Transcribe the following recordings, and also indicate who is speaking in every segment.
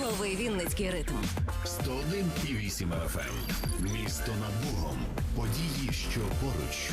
Speaker 1: Лови Вінницький ритм.
Speaker 2: 101,8 FM. ем. Місто над Богом. Події, що поруч.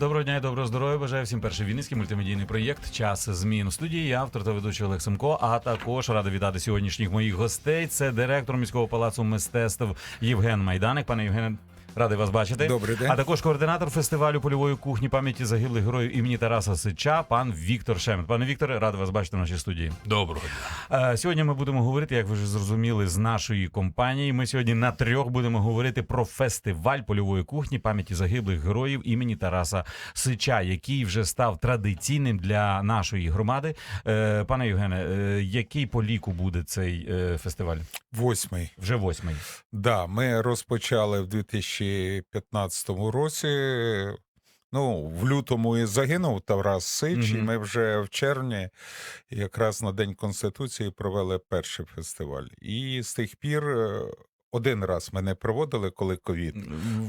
Speaker 3: Доброго дня і доброго здоров'я. Бажаю всім перший вінницький мультимедійний проєкт Час змін у студії. Я автор та ведучий Олег Семко. А також радий вітати сьогоднішніх моїх гостей. Це директор міського палацу мистецтв Євген Майданик. Пане Євгене, радий вас бачити.
Speaker 4: Добрий день.
Speaker 3: А також координатор фестивалю польової кухні пам'яті загиблих героїв імені Тараса Сича, пан Віктор Шемет. Пане Вікторе, радий вас бачити в нашій студії.
Speaker 5: Доброго дня.
Speaker 3: Е, Сьогодні ми будемо говорити, як ви вже зрозуміли, з нашої компанії. Ми сьогодні на трьох будемо говорити про фестиваль польової кухні пам'яті загиблих героїв імені Тараса Сича, який вже став традиційним для нашої громади. Е, Пане Євгене, е, який по ліку буде цей фестиваль?
Speaker 4: Восьмий.
Speaker 3: Вже восьмий.
Speaker 4: Да, ми розпочали в 2015 році. Ну, в лютому і загинув Тарас Сич, і ми вже в червні, якраз на День Конституції, провели перший фестиваль. І з тих пір е, один раз ми не проводили, коли ковід.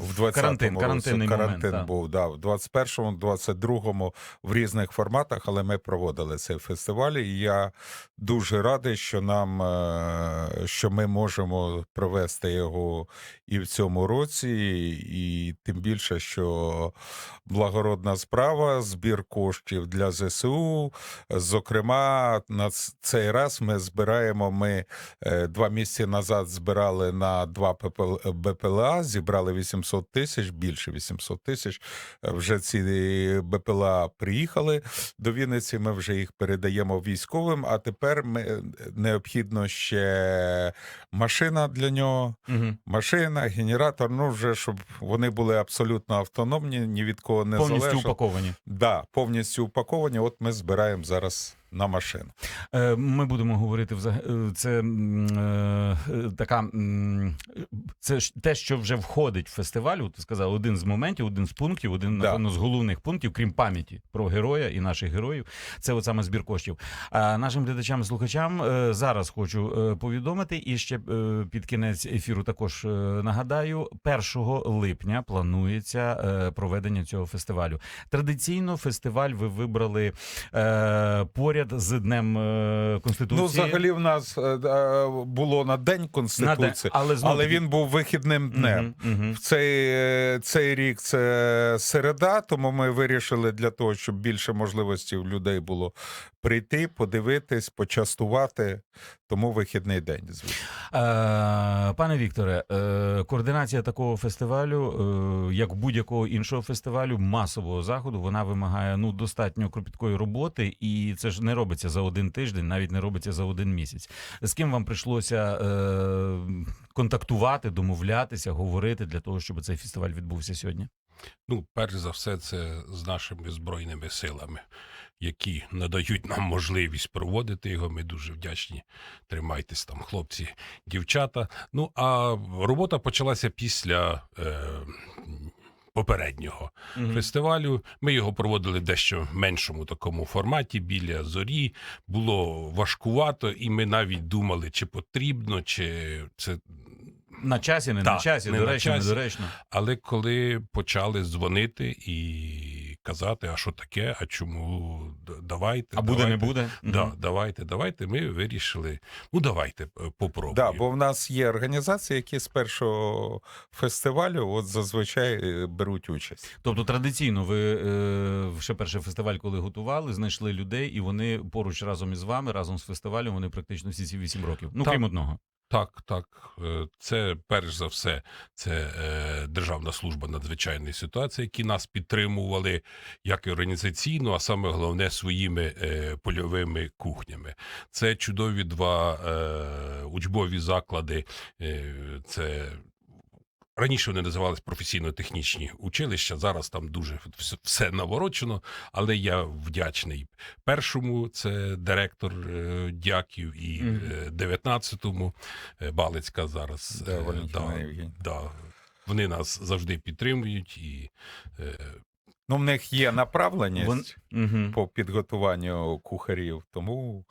Speaker 4: В 20-му
Speaker 3: карантин,
Speaker 4: році карантин
Speaker 3: момент,
Speaker 4: був, да, в 21-му, 22-му в різних форматах, але ми проводили цей фестиваль. І я дуже радий, що нам е, що ми можемо провести його і в цьому році, і тим більше, що благородна справа, збір коштів для ЗСУ. Зокрема, на цей раз ми збираємо. Ми е, два місяці назад збирали на два ППЛ, БПЛА, зібрали 800 тисяч, більше 800 тисяч. Е, Вже ці БПЛА приїхали до Вінниці. Ми вже їх передаємо військовим. А тепер ми е, необхідно ще машина для нього.
Speaker 3: Угу.
Speaker 4: Машина, генератор, ну вже щоб вони були абсолютно автономні, ні від кого не
Speaker 3: Повністю
Speaker 4: залежать.
Speaker 3: упаковані.
Speaker 4: Да, повністю упаковані. От ми збираємо зараз на машину.
Speaker 3: Е, Ми будемо говорити е, це е, така це те, що вже входить в фестиваль. Ти сказав, один з моментів, один з пунктів, один
Speaker 4: Да.
Speaker 3: напевно з головних пунктів, крім пам'яті про героя і наших героїв. Це от саме збір коштів. А нашим глядачам і слухачам зараз хочу повідомити і ще під кінець ефіру також нагадаю, 1 липня планується проведення цього фестивалю. Традиційно фестиваль ви вибрали е, поряд з Днем е, Конституції.
Speaker 4: Ну, взагалі, в нас е, е, було на День
Speaker 3: На
Speaker 4: Конституції,
Speaker 3: день, але знову
Speaker 4: але він був вихідним днем.
Speaker 3: Угу, угу.
Speaker 4: В цей, цей рік це середа, тому ми вирішили для того, щоб більше можливостей у людей було прийти, подивитись, почастувати. Тому вихідний день, звісно.
Speaker 3: Е, Пане Вікторе, е, координація такого фестивалю, е, як будь-якого іншого фестивалю, масового заходу, вона вимагає ну достатньо кропіткої роботи, і це ж не робиться за один тиждень, навіть не робиться за один місяць. З ким вам прийшлося е, контактувати, домовлятися, говорити для того, щоб цей фестиваль відбувся сьогодні?
Speaker 5: Ну, перш за все, це з нашими збройними силами, які надають нам можливість проводити його. Ми дуже вдячні. Тримайтесь там, хлопці, дівчата. Ну а робота почалася після. Е, Попереднього фестивалю ми його проводили в дещо меншому такому форматі біля зорі. Було важкувато, і ми навіть думали, чи потрібно, чи це
Speaker 3: На часі, не на часі,
Speaker 5: не на
Speaker 3: доречно,
Speaker 5: часі.
Speaker 3: недоречно.
Speaker 5: Але коли почали дзвонити і казати, а що таке, а чому давайте.
Speaker 3: А буде, не буде?
Speaker 5: Да,
Speaker 3: Мгм.
Speaker 5: давайте, давайте. Ми вирішили. Ну, давайте попробуємо.
Speaker 4: Да, бо в нас є організації, які з першого фестивалю от зазвичай е, беруть участь.
Speaker 3: Тобто традиційно ви е, ще перший фестиваль, коли готували, знайшли людей, і вони поруч разом із вами, разом з фестивалем, вони практично всі ці вісім років. Ну,
Speaker 5: Так.
Speaker 3: крім одного.
Speaker 5: Так, так. Е, Це перш за все, це е, Державна служба надзвичайної ситуації, які нас підтримували як і організаційно, а саме головне своїми е, польовими кухнями. Це чудові два е, учбові заклади. Е, це Раніше вони називались професійно-технічні училища. Зараз там дуже все наворочено, але я вдячний першому. Це директор е, Дяків, і е, 19-му е, Балицька зараз.
Speaker 4: Да, Євгенівна.
Speaker 5: да. Вони нас завжди підтримують і
Speaker 4: Ну, в них є направленість
Speaker 3: Вон... Угу.
Speaker 4: по підготуванню кухарів, тому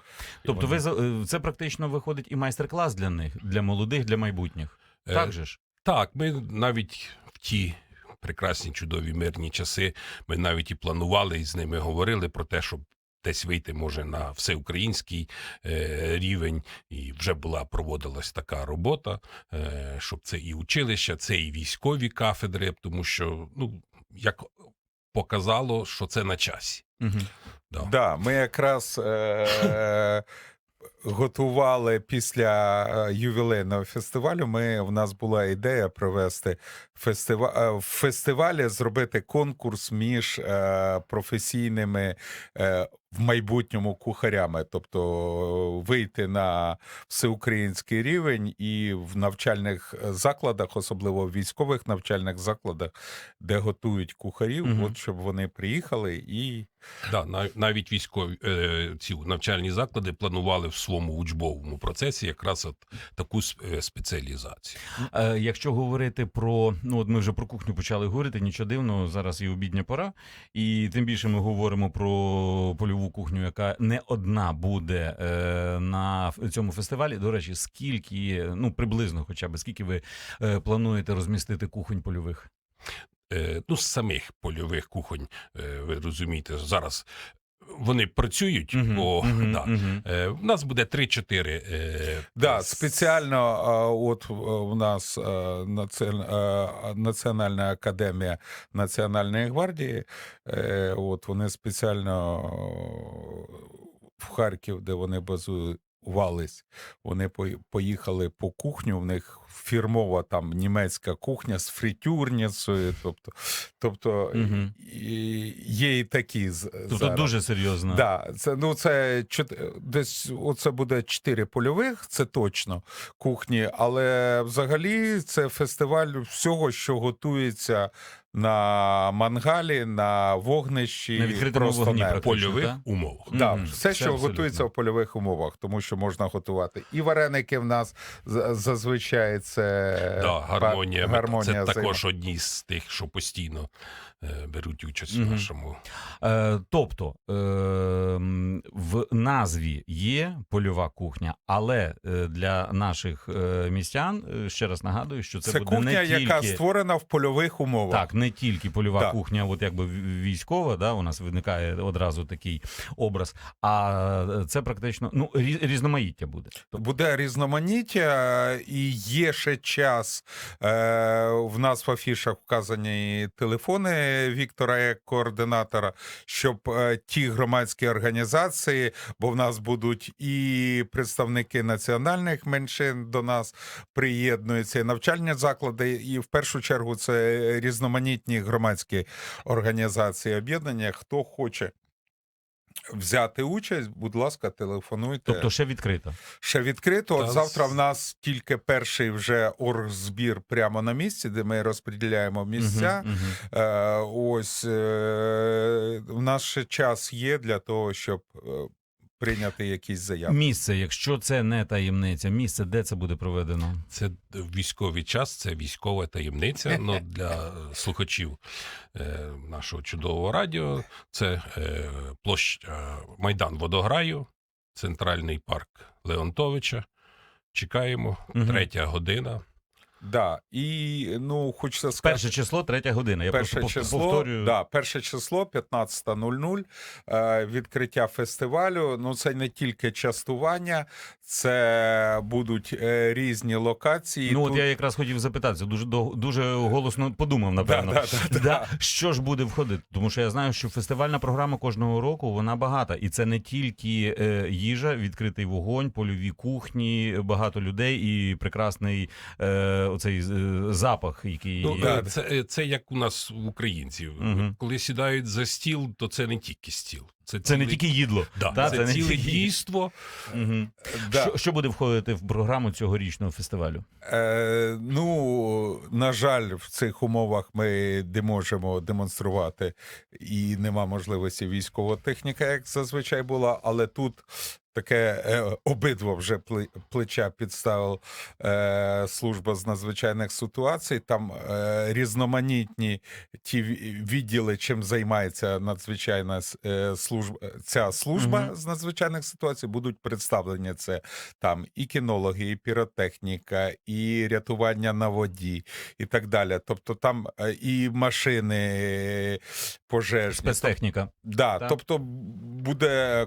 Speaker 3: Тобто,
Speaker 4: вони-
Speaker 3: ви це практично виходить і майстер-клас для них, для молодих, для майбутніх.
Speaker 5: Е,
Speaker 3: Так же ж?
Speaker 5: Так, ми навіть в ті прекрасні, чудові мирні часи. Ми навіть і планували і з ними говорили про те, щоб. Десь вийти може на всеукраїнський е, рівень, і вже була проводилась така робота, е, щоб це і училища, це і військові кафедри, тому що ну як показало, що це на часі.
Speaker 3: Мгм.
Speaker 5: Да.
Speaker 4: Да, ми якраз е, готували після е, ювілейного фестивалю. Ми, в нас була ідея провести фестиваль, е, в фестивалі, зробити конкурс між е, професійними в майбутньому кухарями, тобто вийти на всеукраїнський рівень і в навчальних закладах, особливо в військових навчальних закладах, де готують кухарів,
Speaker 3: Мгм.
Speaker 4: от щоб вони приїхали і
Speaker 5: Да, нав- навіть військові е, ці навчальні заклади планували в своєму учбовому процесі якраз от таку е, спеціалізацію.
Speaker 3: Е, якщо говорити про ну от ми вже про кухню почали говорити, нічого дивного, зараз і обідня пора, і тим більше ми говоримо про польову кухню, яка не одна буде е, на цьому фестивалі. До речі, скільки, ну приблизно, хоча б скільки ви е, плануєте розмістити кухонь польових?
Speaker 5: Е, ну, з самих польових кухонь, е, ви розумієте, зараз вони працюють,
Speaker 3: Мгм,
Speaker 5: бо
Speaker 3: мгм,
Speaker 5: да,
Speaker 3: мгм.
Speaker 5: е, в нас буде 3-4. Е,
Speaker 4: Да,
Speaker 5: с-
Speaker 4: спеціально а, от е, у нас е, наці- е, Національна академія Національної гвардії. е, От вони спеціально е, в Харків, де вони базувались, вони пої- поїхали по кухню. В них фірмова там німецька кухня з фритюрницею. Тобто, тобто і, є і такі
Speaker 3: Тобто
Speaker 4: зараз.
Speaker 3: дуже серйозно.
Speaker 4: Да, це ну це десь оце буде чотири польових, це точно кухні. Але взагалі це фестиваль всього, що готується на мангалі, на вогнищі,
Speaker 3: На відкритому
Speaker 4: просто
Speaker 3: вогні
Speaker 4: не.
Speaker 5: польових
Speaker 3: та?
Speaker 5: умовах.
Speaker 4: Да,
Speaker 3: Мгм.
Speaker 4: все,
Speaker 3: Це
Speaker 4: що
Speaker 3: абсолютно.
Speaker 4: готується в польових умовах, тому що можна готувати. І вареники в нас зазвичай це
Speaker 5: Да, гармонія,
Speaker 4: гармонія
Speaker 5: це
Speaker 4: займа.
Speaker 5: також одні з тих, що постійно беруть участь в нашому.
Speaker 3: Е, тобто е, в назві є польова кухня, але е, для наших е, містян е, ще раз нагадую, що це,
Speaker 4: Це,
Speaker 3: буде
Speaker 4: кухня,
Speaker 3: не тільки
Speaker 4: яка створена в польових умовах.
Speaker 3: так, не тільки польова
Speaker 4: Так.
Speaker 3: кухня, от якби військова, да, у нас виникає одразу такий образ. А це практично ну різноманіття буде.
Speaker 4: Буде різноманіття, і є ще час. Е, в нас в афішах вказані телефони Віктора як координатора, щоб е, ті громадські організації, бо в нас будуть і представники національних меншин до нас приєднуються, і навчальні заклади, і в першу чергу це різноманітні громадські організації об'єднання. Хто хоче. Взяти участь, будь ласка, телефонуйте.
Speaker 3: Тобто ще відкрито.
Speaker 4: Ще відкрито. От
Speaker 5: Та
Speaker 4: завтра в нас тільки перший вже оргзбір прямо на місці, де ми розподіляємо місця.
Speaker 3: Угу, угу.
Speaker 4: Е, ось е, в нас ще час є для того, щоб е, прийняти якісь заяви.
Speaker 3: Місце, якщо це не таємниця, місце, де це буде проведено?
Speaker 5: Це військовий час, це військова таємниця. Ну для слухачів е, нашого чудового радіо. Це е, площ е, Майдан Водограю, центральний парк Леонтовича. Чекаємо, третя година.
Speaker 4: Да. І ну, хочеться сказати.
Speaker 3: Перше число, третя година. Я
Speaker 4: Перше
Speaker 3: просто
Speaker 4: число,
Speaker 3: повторюю.
Speaker 4: да, перше число 15.00, е, відкриття фестивалю. Ну, це не тільки частування, це будуть е, різні локації.
Speaker 3: Ну, от я якраз хотів запитатися, дуже дуже голосно подумав, напевно.
Speaker 4: Да, да, да, да.
Speaker 3: Що ж буде входити? Тому що я знаю, що фестивальна програма кожного року вона багата, і це не тільки е, їжа, відкритий вогонь, польові кухні, багато людей і прекрасний е, оцей е, запах, який
Speaker 5: Ну,
Speaker 4: да,
Speaker 5: це, е, це як у нас в українців.
Speaker 3: Угу.
Speaker 5: Коли сідають за стіл, то це не тільки стіл. Це,
Speaker 3: це не тільки їдло.
Speaker 5: да,
Speaker 3: Та,
Speaker 5: це,
Speaker 3: це не
Speaker 5: ціле
Speaker 3: тільки-
Speaker 5: дійство.
Speaker 3: Мгм.
Speaker 4: Да.
Speaker 3: Що, що буде входити в програму цьогорічного фестивалю?
Speaker 4: Е, ну, на жаль, в цих умовах ми не можемо демонструвати і нема можливості військова техніка, як зазвичай була. Але тут таке е, обидва вже пле- плеча підставив е, служба з надзвичайних ситуацій. Там е, різноманітні ті відділи, чим займається надзвичайна е, служба. Ця служба
Speaker 3: Мгм.
Speaker 4: з надзвичайних ситуацій будуть представлені. Це там і кінологи, і піротехніка, і рятування на воді, і так далі. Тобто там е, і машини е, пожежні.
Speaker 3: Спецтехніка.
Speaker 4: Да,
Speaker 3: Так.
Speaker 4: тобто буде е,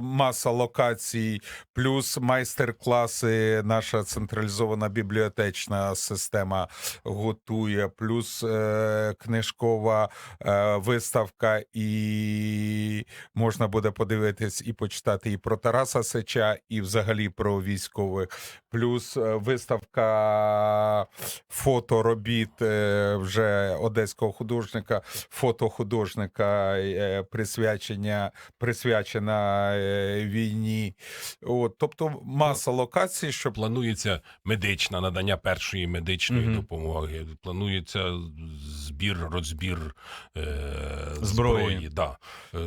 Speaker 4: маса локацій, плюс майстер-класи, наша централізована бібліотечна система готує, плюс е, книжкова е, виставка, і можна буде подивитись і почитати і про Тараса Сича, і взагалі про військових. Плюс е, виставка фоторобіт е, вже одеського художника, фотохудожника, е, присвячення, присвячена війні. От, тобто маса локацій, щоб
Speaker 5: Планується медична надання першої медичної
Speaker 3: Мгм.
Speaker 5: допомоги. Планується збір, розбір е,
Speaker 3: Зброї.
Speaker 5: зброї. Да. Е,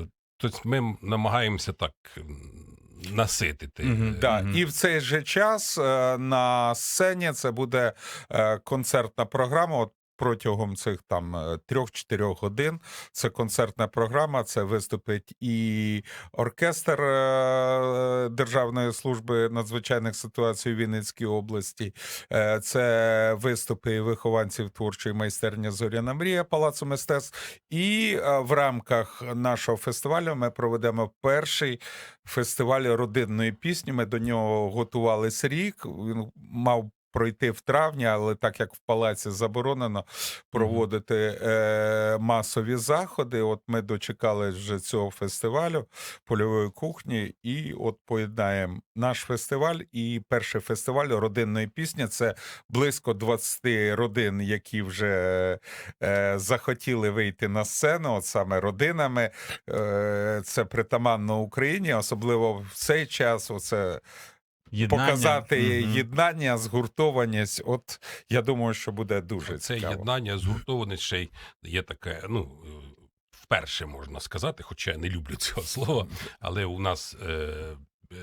Speaker 5: Тобто ми намагаємося так наситити.
Speaker 3: Мгм.
Speaker 5: Е,
Speaker 4: Да,
Speaker 3: Мгм.
Speaker 4: і в цей же час е, на сцені це буде е, концертна програма. От протягом цих там е, трьох-чотирьох годин це концертна програма. Це виступить і оркестр е, Державної служби надзвичайних ситуацій у Вінницькій області. Е, Це виступи вихованців творчої майстерні Зоряна Мрія Палацу мистецтв. І в рамках нашого фестивалю ми проведемо перший фестиваль родинної пісні. Ми до нього готувалися рік. Він мав пройти в травні, але так як в палаці заборонено проводити е, масові заходи, от ми дочекали вже цього фестивалю польової кухні, і от поєднаємо наш фестиваль і перший фестиваль родинної пісні. Це близько 20 родин, які вже е, захотіли вийти на сцену, от саме родинами. Е, це притаманно Україні, особливо в цей час. Оце
Speaker 3: Єднання.
Speaker 4: показати
Speaker 3: Мгм.
Speaker 4: єднання, згуртованість. От я думаю, що буде дуже
Speaker 5: Це
Speaker 4: цікаво.
Speaker 5: єднання, згуртованість ще й є таке, ну. Вперше можна сказати, хоча я не люблю цього слова, але у нас е, е,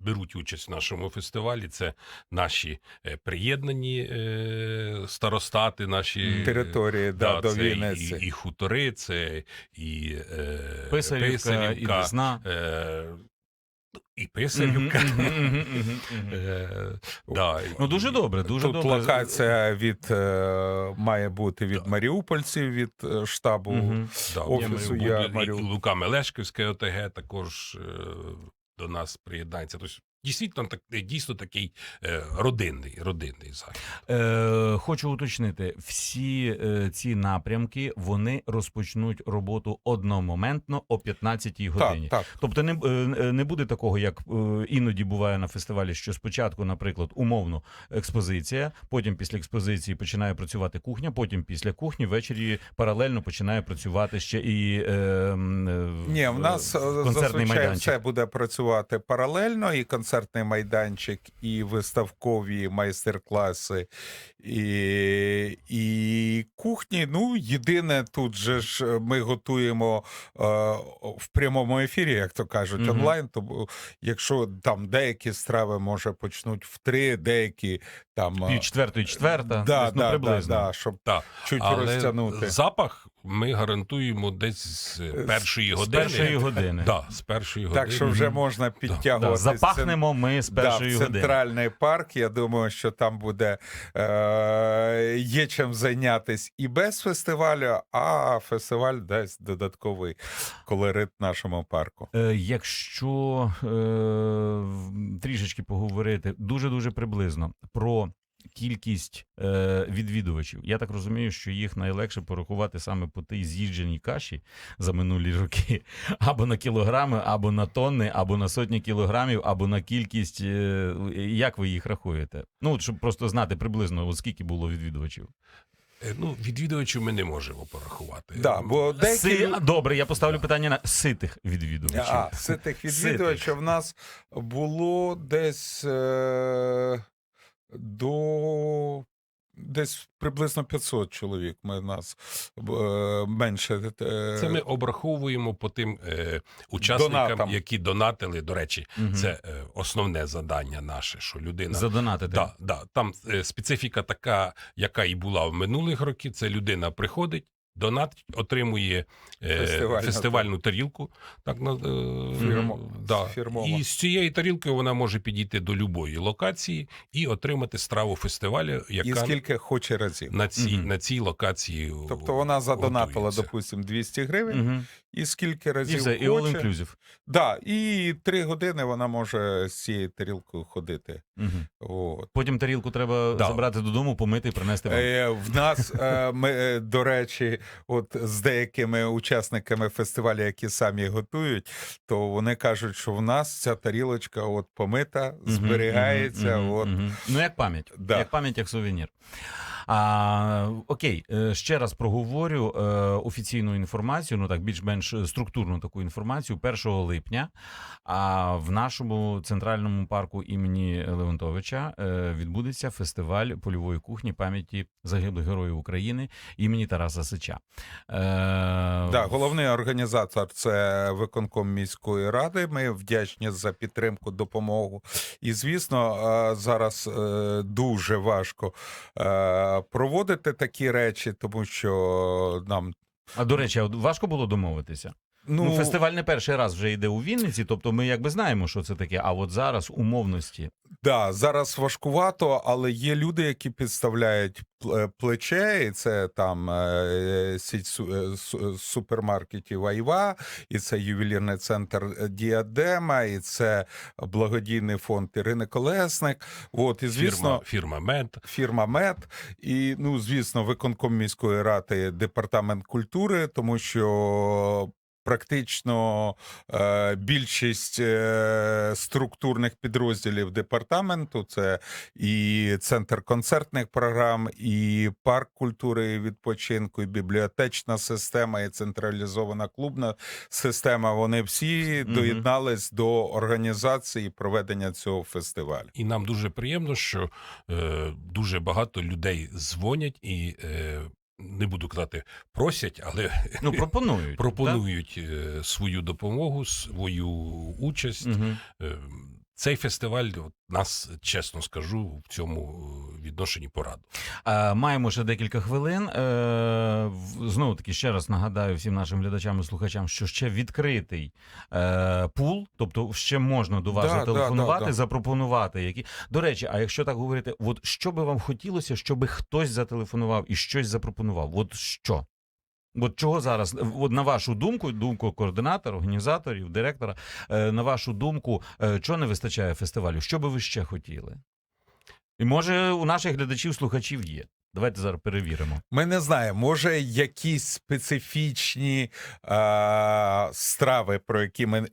Speaker 5: беруть участь в нашому фестивалі. Це наші е, приєднані е, старостати, наші
Speaker 4: Території да, до
Speaker 5: це
Speaker 4: Вінниці.
Speaker 5: І, і хутори, це і е,
Speaker 3: Писарівка, і Десна.
Speaker 5: І
Speaker 3: мгм.
Speaker 5: Е, да,
Speaker 3: Ну дуже добре, дуже
Speaker 4: Тут
Speaker 3: добре.
Speaker 4: локація від е, має бути від маріупольців, від е, штабу. Офісу я
Speaker 5: Лука Мелешківське ОТГ також до нас приєднається. Тобто, дійсно, так, дійсно такий е, родинний, родинний захід.
Speaker 3: Е, хочу уточнити, всі е, ці напрямки вони розпочнуть роботу одномоментно о 15-й годині.
Speaker 4: Так, так.
Speaker 3: Тобто не, е, не буде такого, як е, іноді буває на фестивалі, що спочатку, наприклад, умовно експозиція, потім після експозиції починає працювати кухня, потім після кухні ввечері паралельно починає працювати ще і е, е,
Speaker 4: Ні, в нас е,
Speaker 3: концертний
Speaker 4: зазвичай
Speaker 3: майданчик.
Speaker 4: все буде працювати паралельно, і концертний майданчик, і виставкові майстер-класи, і, і кухні. Ну, єдине, тут же ж ми готуємо е, в прямому ефірі, як то кажуть, онлайн. То якщо там деякі страви може почнуть в три, деякі там. е,
Speaker 3: пів четвертої, четверта,
Speaker 4: Да,
Speaker 3: десь, ну,
Speaker 4: да, да,
Speaker 3: приблизно.
Speaker 4: да, щоб
Speaker 5: Так.
Speaker 4: чуть
Speaker 5: Але
Speaker 4: розтягнути.
Speaker 5: запах ми гарантуємо десь з першої
Speaker 3: З
Speaker 5: години.
Speaker 3: першої години.
Speaker 5: Да, з першої години.
Speaker 4: Так що вже можна
Speaker 3: Да,
Speaker 4: підтягувати.
Speaker 3: запахнемо ми з першої
Speaker 4: да, в
Speaker 3: години.
Speaker 4: центральний парк. Я думаю, що там буде е, є чим зайнятися і без фестивалю, а фестиваль дасть додатковий колорит нашому парку.
Speaker 3: Е, Якщо е, трішечки поговорити дуже дуже приблизно про кількість е, відвідувачів, я так розумію, що їх найлегше порахувати саме по тій з'їждженій каші за минулі роки, або на кілограми, або на тонни, або на сотні кілограмів, або на кількість. е, як ви їх рахуєте? Ну щоб просто знати приблизно, от скільки було відвідувачів.
Speaker 5: Е, Ну, відвідувачів ми не можемо порахувати.
Speaker 4: Да, бо деякі
Speaker 3: Си... Добре, я поставлю питання на ситих відвідувачів.
Speaker 4: а, ситих відвідувачів в нас було десь е, до Десь приблизно 500 чоловік. Ми нас е, менше. е,
Speaker 5: Це ми обраховуємо по тим е, учасникам,
Speaker 4: Донатам.
Speaker 5: які донатили. До речі,
Speaker 3: Мгм.
Speaker 5: це е, основне задання наше, що людина
Speaker 3: задонатити.
Speaker 5: Да, да. Там е, специфіка така, яка і була в минулих років. Це людина приходить, донат отримує е,
Speaker 4: Фестивальну
Speaker 5: фестивальну тарілку. Так, на, е,
Speaker 4: Фірмо-
Speaker 5: да.
Speaker 4: фірмова.
Speaker 5: І з цією тарілкою вона може підійти до любої локації і отримати страву фестивалю,
Speaker 4: І скільки хоче разів.
Speaker 5: на, цій,
Speaker 3: Мгм.
Speaker 5: на цій локації.
Speaker 4: Тобто вона задонатила,
Speaker 5: готується.
Speaker 4: допустим, 200 гривень,
Speaker 3: Угу.
Speaker 4: і скільки
Speaker 3: І
Speaker 4: разів
Speaker 3: все, і all inclusive.
Speaker 4: Да, і три години вона може з цією тарілкою ходити.
Speaker 3: Угу.
Speaker 4: От.
Speaker 3: Потім тарілку треба
Speaker 5: Да.
Speaker 3: забрати додому, помити і принести вам.
Speaker 4: Е, в нас, е, ми, е, до речі, от з деякими учасниками фестивалю, які самі готують, то вони кажуть, що в нас ця тарілочка от помита,
Speaker 3: зберігається.
Speaker 4: зберігається.
Speaker 3: угу,
Speaker 4: от.
Speaker 3: Угу. Ну, як пам'ять.
Speaker 4: Да.
Speaker 3: Як пам'ять, як сувенір. А, окей, е, ще раз проговорю е, офіційну інформацію, ну так більш-менш структурну таку інформацію. 1 липня а в нашому центральному парку імені Леонтовича е, відбудеться фестиваль польової кухні пам'яті загиблих героїв України імені Тараса Сича. Е,
Speaker 4: Да, головний організатор це виконком міської ради. Ми вдячні за підтримку, допомогу. І звісно, е, зараз е, дуже важко е, проводити такі речі, тому що нам
Speaker 3: А до речі, важко було домовитися.
Speaker 4: Ну,
Speaker 3: Ну, фестиваль не перший раз вже йде у Вінниці, тобто ми якби знаємо, що це таке. А от зараз умовності.
Speaker 4: Да, зараз важкувато, але є люди, які підставляють е, плече, і це там е, сіть е, су- супермаркетів Айва, і це ювелірний центр Діадема, і це благодійний фонд Ірини Колесник. От, і звісно,
Speaker 5: фірма, фірма Мед.
Speaker 4: фірма МЕД, і ну звісно, виконком міської ради, департамент культури, тому що. Практично е, більшість е, структурних підрозділів департаменту це і центр концертних програм, і парк культури і відпочинку, і бібліотечна система, і централізована клубна система. Вони всі
Speaker 3: Мгм.
Speaker 4: доєднались до організації проведення цього фестивалю.
Speaker 5: І нам дуже приємно, що е, дуже багато людей дзвонять і е, не буду казати, просять, але
Speaker 3: Ну, пропонують.
Speaker 5: пропонують е, свою допомогу, свою участь.
Speaker 3: Угу.
Speaker 5: Цей фестиваль от, нас, чесно скажу, в цьому е, відношенні пораду.
Speaker 3: Маємо ще декілька хвилин. Е, Знову таки ще раз нагадаю всім нашим глядачам і слухачам, що ще відкритий е, пул, тобто ще можна до вас
Speaker 4: Да,
Speaker 3: зателефонувати,
Speaker 4: да, да.
Speaker 3: запропонувати. Які до речі, а якщо так говорити, от що би вам хотілося, щоб хтось зателефонував і щось запропонував? От що? От чого зараз, от на вашу думку, думку координатора, організаторів, директора, е, на вашу думку, е, чого не вистачає фестивалю? Що би ви ще хотіли? І може у наших глядачів, слухачів є. Давайте зараз перевіримо.
Speaker 4: Ми не знаємо, може якісь специфічні е, страви, про які ми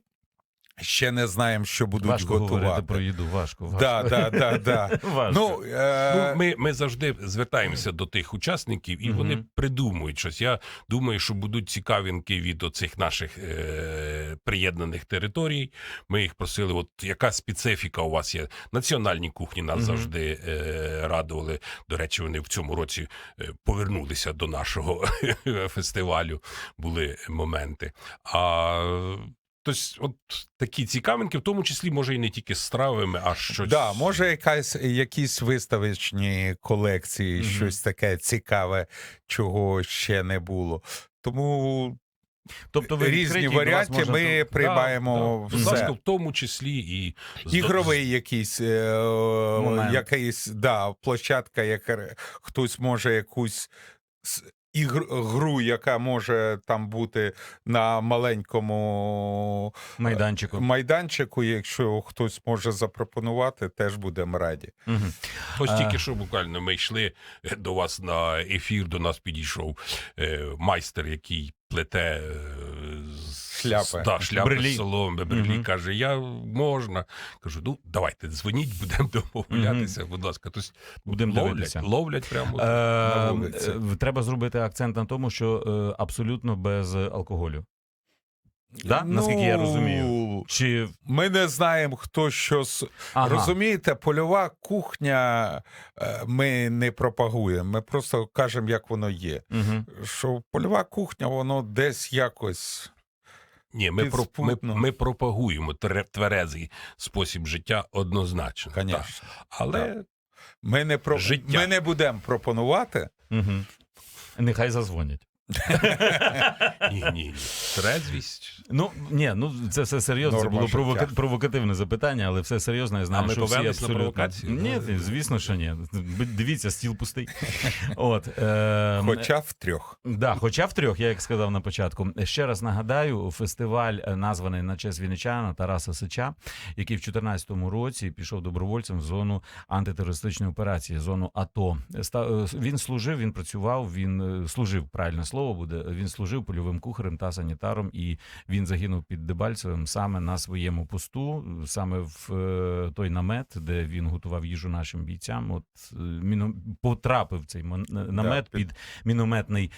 Speaker 4: ще не знаємо, що будуть
Speaker 3: важко говорити
Speaker 4: готувати.
Speaker 3: про їду, важко. важко.
Speaker 4: Да, да, да, да.
Speaker 3: важко.
Speaker 4: Ну, е,
Speaker 5: Ну, ми, ми завжди звертаємося до тих учасників, і
Speaker 3: Мгм.
Speaker 5: вони придумують щось. Я думаю, що будуть цікавинки від оцих наших е, приєднаних територій. Ми їх просили, от яка специфіка у вас є. Національні кухні нас
Speaker 3: Мгм.
Speaker 5: завжди е, радували. До речі, вони в цьому році е, повернулися до нашого фестивалю. Були моменти. А Тобто, от такі цікавинки, в тому числі, може, і не тільки з стравами, а щось.
Speaker 4: да, може якась, якісь виставочні колекції,
Speaker 3: Мгм.
Speaker 4: щось таке цікаве, чого ще не було. Тому
Speaker 3: тобто ви
Speaker 4: різні
Speaker 3: відкриті,
Speaker 4: варіанти
Speaker 3: можна
Speaker 4: ми приймаємо
Speaker 5: Будь
Speaker 4: все.
Speaker 5: ласка, в тому числі і
Speaker 4: Ігровий якийсь е, якийсь, да, площадка, яка хтось може якусь с- ігр, гру, яка може там бути на маленькому
Speaker 3: майданчику.
Speaker 4: майданчику. Якщо хтось може запропонувати, теж будемо раді.
Speaker 3: Угу.
Speaker 5: Ось тільки що буквально ми йшли е, до вас на ефір, до нас підійшов е, майстер, який плете е,
Speaker 4: Шляпи.
Speaker 5: Да, шляпи
Speaker 3: Брелі.
Speaker 5: з соломи, брелі.
Speaker 3: Мгм.
Speaker 5: Каже, я можна. Кажу, ну давайте, дзвоніть, будемо домовлятися, будь ласка. Тобто,
Speaker 3: Будемо
Speaker 5: ловлять,
Speaker 3: дивитися.
Speaker 5: ловлять прямо.
Speaker 3: Е,
Speaker 4: на вулиці.
Speaker 3: е, Треба зробити акцент на тому, що е, абсолютно без алкоголю. Да? Наскільки я
Speaker 4: Ну,
Speaker 3: розумію. Чи
Speaker 4: Ми не знаємо, хто що
Speaker 3: ага.
Speaker 4: розумієте, польова кухня е, ми не пропагуємо. Ми просто кажемо, як воно є.
Speaker 3: Угу.
Speaker 4: Що польова кухня, воно десь якось.
Speaker 5: Ні, ми, про, ми, ми пропагуємо тверезий спосіб життя однозначно. Так. Але
Speaker 4: Ми не про
Speaker 5: Життя.
Speaker 4: ми не будемо пропонувати.
Speaker 3: Угу. Нехай зазвонять.
Speaker 5: Ні, ні. Трезвість.
Speaker 3: Ну ні, ну це все серйозно. Це
Speaker 4: Норма
Speaker 3: було
Speaker 4: життя.
Speaker 3: провока... провокативне запитання, але все серйозно. Я знаю,
Speaker 5: А ми
Speaker 3: що всі
Speaker 5: повелись на
Speaker 3: абсолютно...
Speaker 5: провокацію?
Speaker 3: Ні, звісно, що ні. Дивіться, стіл пустий. От е...
Speaker 4: Хоча в трьох.
Speaker 3: Да, хоча в трьох, я як сказав на початку. Ще раз нагадаю, фестиваль е, названий на честь вінничана Тараса Сича, який в 2014 році пішов добровольцем в зону антитерористичної операції, зону АТО. Ста- е, Він служив, він працював, він е, служив правильне слово буде. Він служив польовим кухарем та санітаром, і він загинув під Дебальцевим саме на своєму посту, саме в е, той намет, де він готував їжу нашим бійцям. От е, міно- потрапив цей мон- намет
Speaker 4: під-
Speaker 3: під мінометний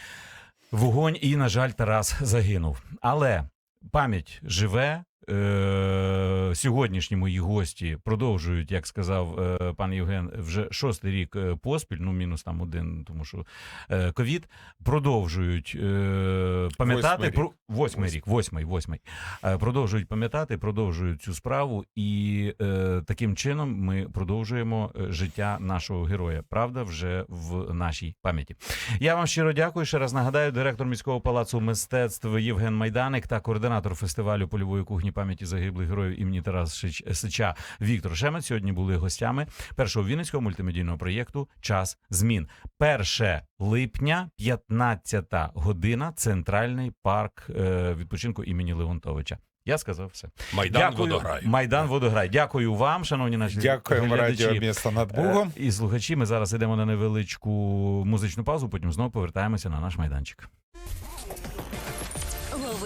Speaker 3: вогонь, і, на жаль, Тарас загинув. Але пам'ять живе. Е, сьогоднішні мої гості продовжують, як сказав е, пан Євген, вже шостий рік е, поспіль, ну мінус там один, тому що е, ковід, продовжують е, пам'ятати про восьмий рік, восьмий, восьмий. Е, продовжують пам'ятати, продовжують цю справу, і е, таким чином ми продовжуємо життя нашого героя. Правда, вже в нашій пам'яті. Я вам щиро дякую. Ще раз нагадаю, директор міського палацу мистецтв Євген Майданик та координатор фестивалю польової кухні пам'яті загиблих героїв імені Тараса Шич- Сича Віктор Шемець сьогодні були гостями першого вінницького мультимедійного проєкту Час змін. 1 липня, 15 година, центральний парк е, відпочинку імені Леонтовича. Я сказав все.
Speaker 5: Майдан водограй.
Speaker 3: Майдан Водограй. Дякую вам, шановні наші
Speaker 4: Дякуємо
Speaker 3: глядачі.
Speaker 4: радіо місто над
Speaker 3: Е,
Speaker 4: Бугом.
Speaker 3: І слухачі, ми зараз йдемо на невеличку музичну паузу, потім знову повертаємося на наш майданчик.